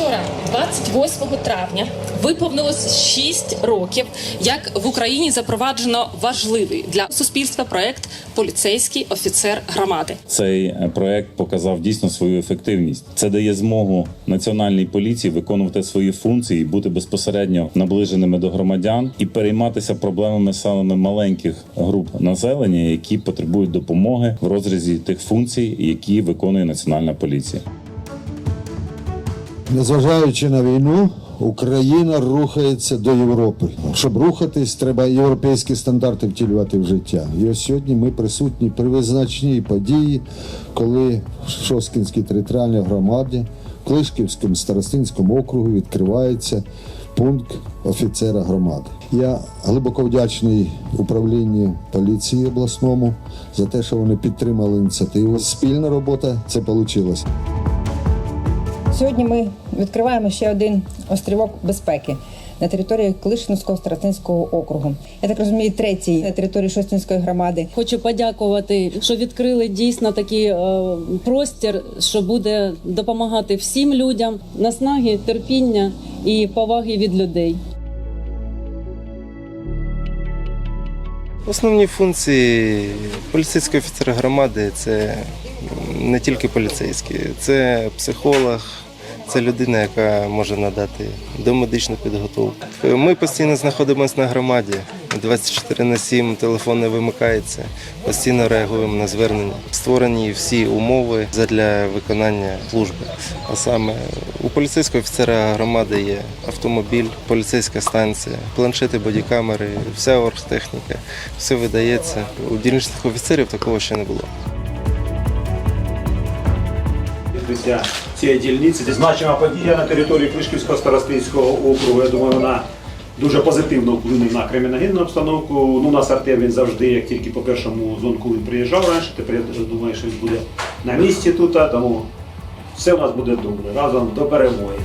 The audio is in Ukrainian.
Вчора, 28 травня, виповнилось 6 років, як в Україні запроваджено важливий для суспільства проект Поліцейський офіцер громади. Цей е, проект показав дійсно свою ефективність. Це дає змогу національній поліції виконувати свої функції, бути безпосередньо наближеними до громадян і перейматися проблемами саме маленьких груп населення, які потребують допомоги в розрізі тих функцій, які виконує національна поліція. Незважаючи на війну, Україна рухається до Європи. Щоб рухатись, треба європейські стандарти втілювати в життя. І ось сьогодні ми присутні при визначній події, коли в Шоскінській територіальній громаді, Клишківському старостинському округу відкривається пункт офіцера громади. Я глибоко вдячний управлінню поліції обласному за те, що вони підтримали ініціативу. Спільна робота це вийшло. Сьогодні ми відкриваємо ще один острівок безпеки на території Клишинського старостинського округу. Я так розумію, третій на території Шостинської громади. Хочу подякувати, що відкрили дійсно такий е, простір, що буде допомагати всім людям, наснаги, терпіння і поваги від людей. Основні функції поліцейського офіцера громади це не тільки поліцейський, це психолог, це людина, яка може надати домедичну підготовку. Ми постійно знаходимося на громаді. 24 на 7 телефон не вимикається, постійно реагуємо на звернення. Створені всі умови для виконання служби. А саме у поліцейського офіцера громади є автомобіль, поліцейська станція, планшети, бодікамери, вся оргтехніка, все видається. У дільничних офіцерів такого ще не було. Цієї дільниці. Це значима подія на території Кришківського старостинського округу. Я думаю, вона дуже позитивно вплине на криміногенну обстановку. Ну, у нас Артем він завжди, як тільки по першому дзвонку він приїжджав раніше, тепер я думаю, що він буде на місці тут, тому все у нас буде добре. Разом до перемоги.